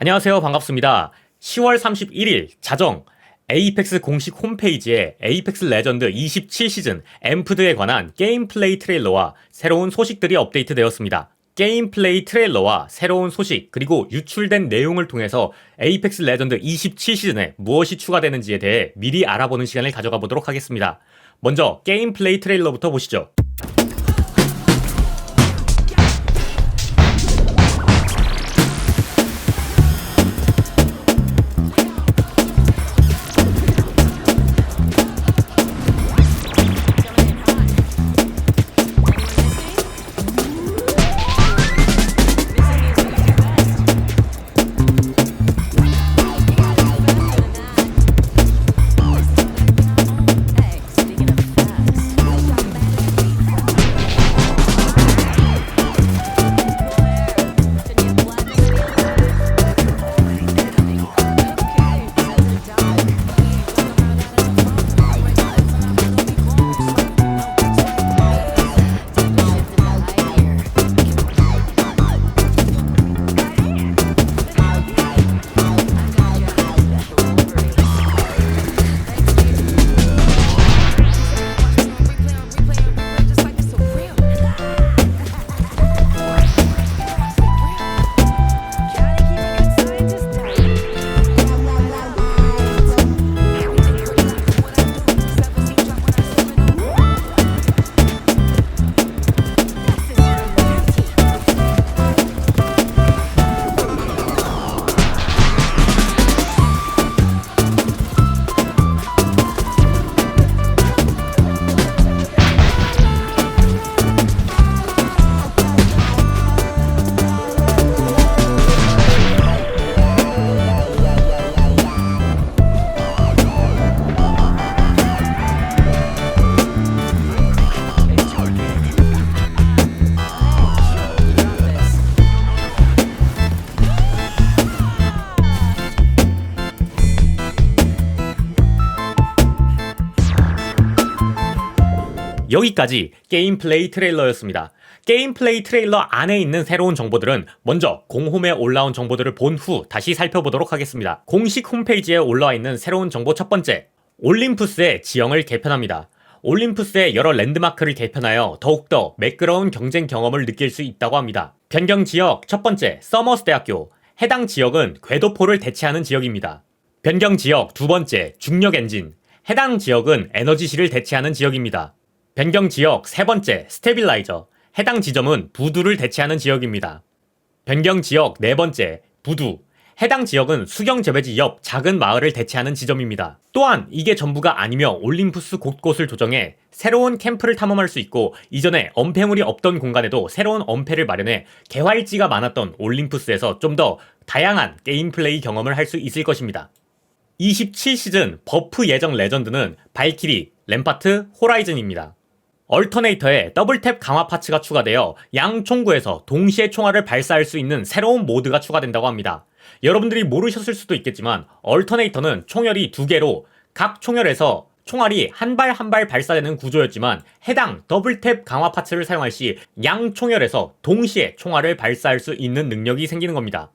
안녕하세요. 반갑습니다. 10월 31일 자정 에이펙스 공식 홈페이지에 에이펙스 레전드 27시즌 엠프드에 관한 게임 플레이 트레일러와 새로운 소식들이 업데이트되었습니다. 게임 플레이 트레일러와 새로운 소식 그리고 유출된 내용을 통해서 에이펙스 레전드 27시즌에 무엇이 추가되는지에 대해 미리 알아보는 시간을 가져가 보도록 하겠습니다. 먼저 게임 플레이 트레일러부터 보시죠. 여기까지 게임 플레이 트레일러였습니다. 게임 플레이 트레일러 안에 있는 새로운 정보들은 먼저 공홈에 올라온 정보들을 본 후 다시 살펴보도록 하겠습니다. 공식 홈페이지에 올라와 있는 새로운 정보 첫 번째, 올림푸스의 지형을 개편합니다. 올림푸스의 여러 랜드마크를 개편하여 더욱더 매끄러운 경쟁 경험을 느낄 수 있다고 합니다. 변경 지역 첫 번째, 서머스 대학교. 해당 지역은 궤도포를 대체하는 지역입니다. 변경 지역 두 번째, 중력 엔진. 해당 지역은 에너지실을 대체하는 지역입니다. 변경 지역 세 번째 스테빌라이저 해당 지점은 부두를 대체하는 지역입니다. 변경 지역 네 번째 부두 해당 지역은 수경 재배지 옆 작은 마을을 대체하는 지점입니다. 또한 이게 전부가 아니며 올림푸스 곳곳을 조정해 새로운 캠프를 탐험할 수 있고 이전에 엄폐물이 없던 공간에도 새로운 엄폐를 마련해 개활지가 많았던 올림푸스에서 좀 더 다양한 게임 플레이 경험을 할 수 있을 것입니다. 27시즌 버프 예정 레전드는 발키리, 램파트, 호라이즌입니다. 얼터네이터에 더블탭 강화 파츠가 추가되어 양 총구에서 동시에 총알을 발사할 수 있는 새로운 모드가 추가된다고 합니다. 여러분들이 모르셨을 수도 있겠지만 얼터네이터는 총열이 두 개로 각 총열에서 총알이 한 발 한 발 발사되는 구조였지만 해당 더블탭 강화 파츠를 사용할 시 양 총열에서 동시에 총알을 발사할 수 있는 능력이 생기는 겁니다.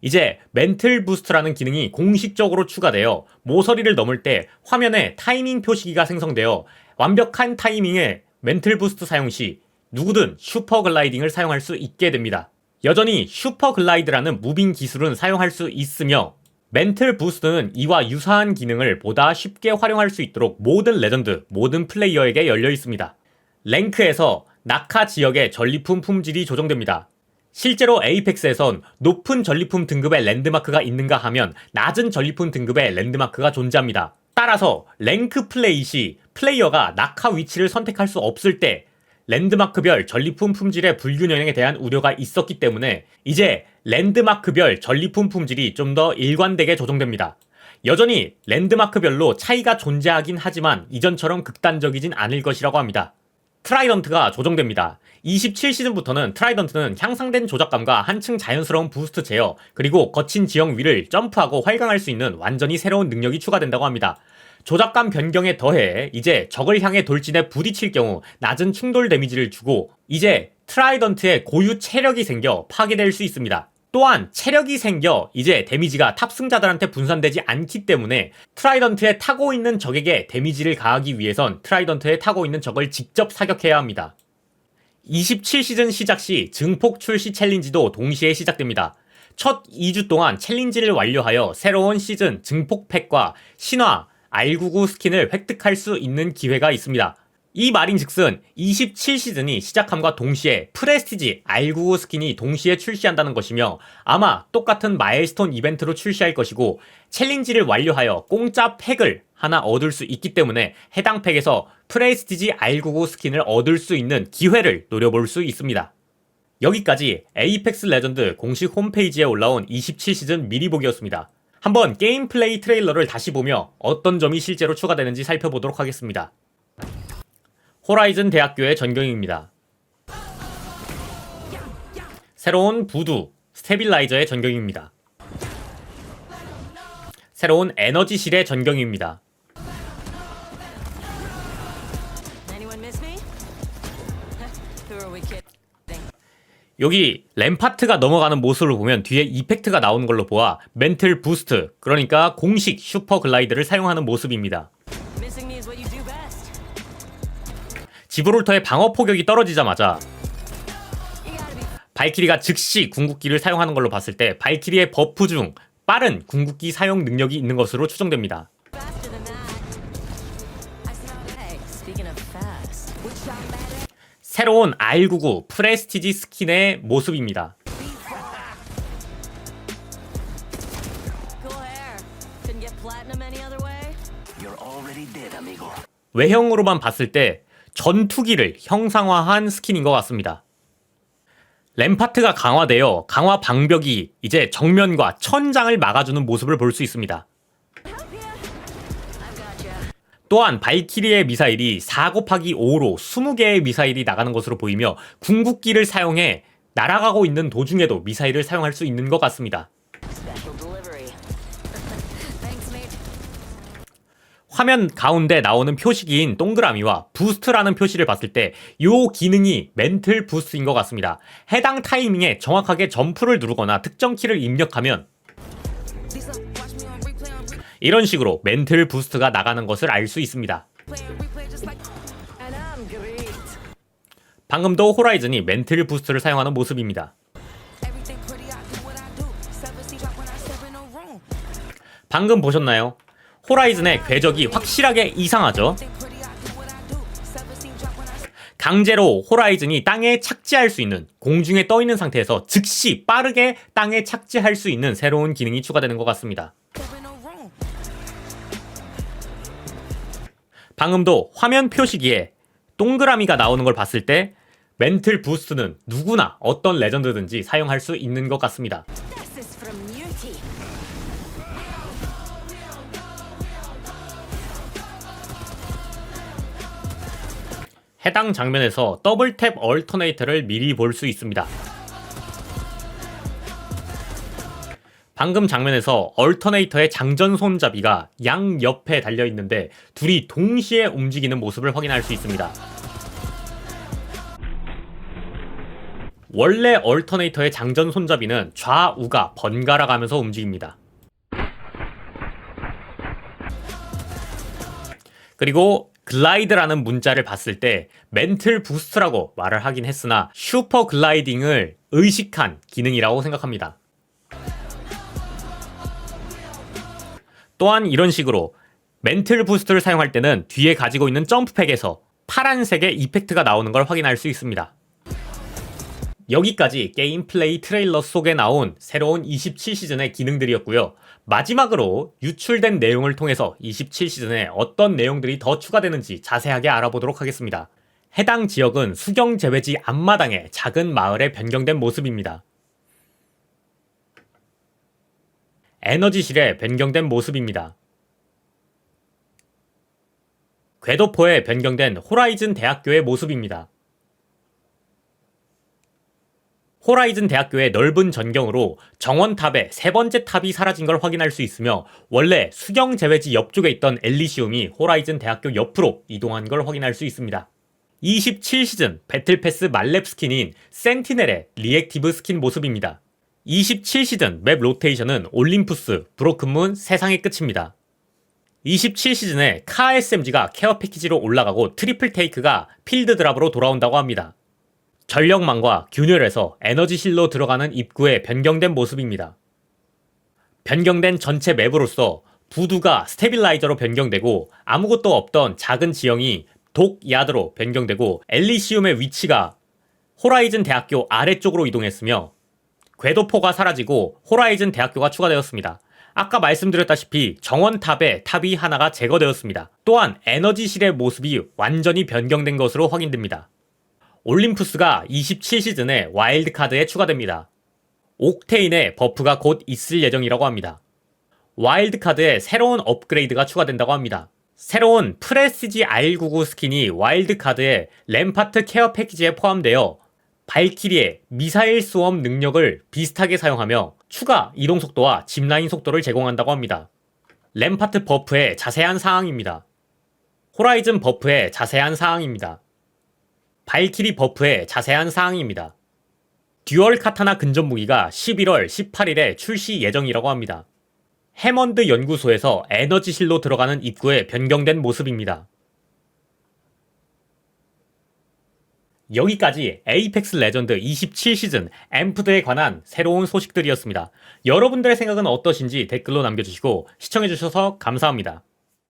이제 멘틀 부스트라는 기능이 공식적으로 추가되어 모서리를 넘을 때 화면에 타이밍 표시기가 생성되어 완벽한 타이밍에 멘틀 부스트 사용 시 누구든 슈퍼 글라이딩을 사용할 수 있게 됩니다. 여전히 슈퍼 글라이드라는 무빙 기술은 사용할 수 있으며 멘틀 부스트는 이와 유사한 기능을 보다 쉽게 활용할 수 있도록 모든 레전드, 모든 플레이어에게 열려 있습니다. 랭크에서 낙하 지역의 전리품 품질이 조정됩니다. 실제로 에이펙스에선 높은 전리품 등급의 랜드마크가 있는가 하면 낮은 전리품 등급의 랜드마크가 존재합니다. 따라서 랭크 플레이 시 플레이어가 낙하 위치를 선택할 수 없을 때 랜드마크별 전리품 품질의 불균형에 대한 우려가 있었기 때문에 이제 랜드마크별 전리품 품질이 좀 더 일관되게 조정됩니다. 여전히 랜드마크별로 차이가 존재하긴 하지만 이전처럼 극단적이진 않을 것이라고 합니다. 트라이던트가 조정됩니다. 27시즌부터는 트라이던트는 향상된 조작감과 한층 자연스러운 부스트 제어, 그리고 거친 지형 위를 점프하고 활강할 수 있는 완전히 새로운 능력이 추가된다고 합니다. 조작감 변경에 더해 이제 적을 향해 돌진해 부딪힐 경우 낮은 충돌 데미지를 주고 이제 트라이던트의 고유 체력이 생겨 파괴될 수 있습니다. 또한 체력이 생겨 이제 데미지가 탑승자들한테 분산되지 않기 때문에 트라이던트에 타고 있는 적에게 데미지를 가하기 위해선 트라이던트에 타고 있는 적을 직접 사격해야 합니다. 27시즌 시작 시 증폭 출시 챌린지도 동시에 시작됩니다. 첫 2주 동안 챌린지를 완료하여 새로운 시즌 증폭 팩과 신화 R99 스킨을 획득할 수 있는 기회가 있습니다. 이 말인 즉슨 27시즌이 시작함과 동시에 프레스티지 R99 스킨이 동시에 출시한다는 것이며 아마 똑같은 마일스톤 이벤트로 출시할 것이고 챌린지를 완료하여 공짜 팩을 하나 얻을 수 있기 때문에 해당 팩에서 프레스티지 R99 스킨을 얻을 수 있는 기회를 노려볼 수 있습니다. 여기까지 에이펙스 레전드 공식 홈페이지에 올라온 27시즌 미리 보기였습니다. 한번 게임 플레이 트레일러를 다시 보며 어떤 점이 실제로 추가되는지 살펴보도록 하겠습니다. 호라이즌 대학교의 전경입니다. 새로운 부두, 스테빌라이저의 전경입니다. 새로운 에너지실의 전경입니다. 여기 램파트가 넘어가는 모습을 보면 뒤에 이펙트가 나오는 걸로 보아 멘틀 부스트, 그러니까 공식 슈퍼 글라이드를 사용하는 모습입니다. 지브롤터의 방어 포격이 떨어지자마자 발키리가 즉시 궁극기를 사용하는 걸로 봤을 때 발키리의 버프 중 빠른 궁극기 사용 능력이 있는 것으로 추정됩니다. 새로운 R99 프레스티지 스킨의 모습입니다. 외형으로만 봤을 때 전투기를 형상화한 스킨인 것 같습니다. 램파트가 강화되어 강화 방벽이 이제 정면과 천장을 막아주는 모습을 볼 수 있습니다. 또한 발키리의 미사일이 4 곱하기 5로 20개의 미사일이 나가는 것으로 보이며 궁극기를 사용해 날아가고 있는 도중에도 미사일을 사용할 수 있는 것 같습니다. 화면 가운데 나오는 표식인 동그라미와 부스트라는 표시를 봤을 때 이 기능이 멘틀 부스트인 것 같습니다. 해당 타이밍에 정확하게 점프를 누르거나 특정 키를 입력하면 이런 식으로 멘틀 부스트가 나가는 것을 알 수 있습니다. 방금도 호라이즌이 멘틀 부스트를 사용하는 모습입니다. 방금 보셨나요? 호라이즌의 궤적이 확실하게 이상하죠? 강제로 호라이즌이 땅에 착지할 수 있는 공중에 떠 있는 상태에서 즉시 빠르게 땅에 착지할 수 있는 새로운 기능이 추가되는 것 같습니다. 방금도 화면 표시기에 동그라미가 나오는 걸 봤을 때 멘틀 부스트는 누구나 어떤 레전드든지 사용할 수 있는 것 같습니다. 해당 장면에서 더블 탭 얼터네이터를 미리 볼 수 있습니다. 방금 장면에서 얼터네이터의 장전 손잡이가 양 옆에 달려 있는데 둘이 동시에 움직이는 모습을 확인할 수 있습니다. 원래 얼터네이터의 장전 손잡이는 좌우가 번갈아 가면서 움직입니다. 그리고 글라이드라는 문자를 봤을 때 멘틀 부스트라고 말을 하긴 했으나 슈퍼 글라이딩을 의식한 기능이라고 생각합니다. 또한 이런 식으로 멘틀 부스트를 사용할 때는 뒤에 가지고 있는 점프팩에서 파란색의 이펙트가 나오는 걸 확인할 수 있습니다. 여기까지 게임 플레이 트레일러 속에 나온 새로운 27시즌의 기능들이었고요. 마지막으로 유출된 내용을 통해서 27시즌에 어떤 내용들이 더 추가되는지 자세하게 알아보도록 하겠습니다. 해당 지역은 수경 제외지 앞마당의 작은 마을에 변경된 모습입니다. 에너지실에 변경된 모습입니다. 궤도포에 변경된 호라이즌 대학교의 모습입니다. 호라이즌 대학교의 넓은 전경으로 정원탑의 세 번째 탑이 사라진 걸 확인할 수 있으며 원래 수경 제외지 옆쪽에 있던 엘리시움이 호라이즌 대학교 옆으로 이동한 걸 확인할 수 있습니다. 27시즌 배틀패스 말렙 스킨인 센티넬의 리액티브 스킨 모습입니다. 27시즌 맵 로테이션은 올림푸스, 브로큰문, 세상의 끝입니다. 27시즌에 카 SMG가 케어 패키지로 올라가고 트리플 테이크가 필드 드랍으로 돌아온다고 합니다. 전력망과 균열에서 에너지 실로 들어가는 입구에 변경된 모습입니다. 변경된 전체 맵으로서 부두가 스테빌라이저로 변경되고 아무것도 없던 작은 지형이 독 야드로 변경되고 엘리시움의 위치가 호라이즌 대학교 아래쪽으로 이동했으며 궤도포가 사라지고 호라이즌 대학교가 추가되었습니다. 아까 말씀드렸다시피 정원탑에 탑이 하나가 제거되었습니다. 또한 에너지실의 모습이 완전히 변경된 것으로 확인됩니다. 올림푸스가 27시즌에 와일드카드에 추가됩니다. 옥테인의 버프가 곧 있을 예정이라고 합니다. 와일드카드에 새로운 업그레이드가 추가된다고 합니다. 새로운 프레시지 R99 스킨이 와일드카드의 램파트 케어 패키지에 포함되어 발키리의 미사일 수험 능력을 비슷하게 사용하며 추가 이동 속도와 짚라인 속도를 제공한다고 합니다. 램파트 버프의 자세한 사항입니다. 호라이즌 버프의 자세한 사항입니다. 발키리 버프의 자세한 사항입니다. 듀얼 카타나 근접 무기가 11월 18일에 출시 예정이라고 합니다. 해먼드 연구소에서 에너지실로 들어가는 입구에 변경된 모습입니다. 여기까지 에이펙스 레전드 27시즌 앰프드에 관한 새로운 소식들이었습니다. 여러분들의 생각은 어떠신지 댓글로 남겨주시고 시청해주셔서 감사합니다.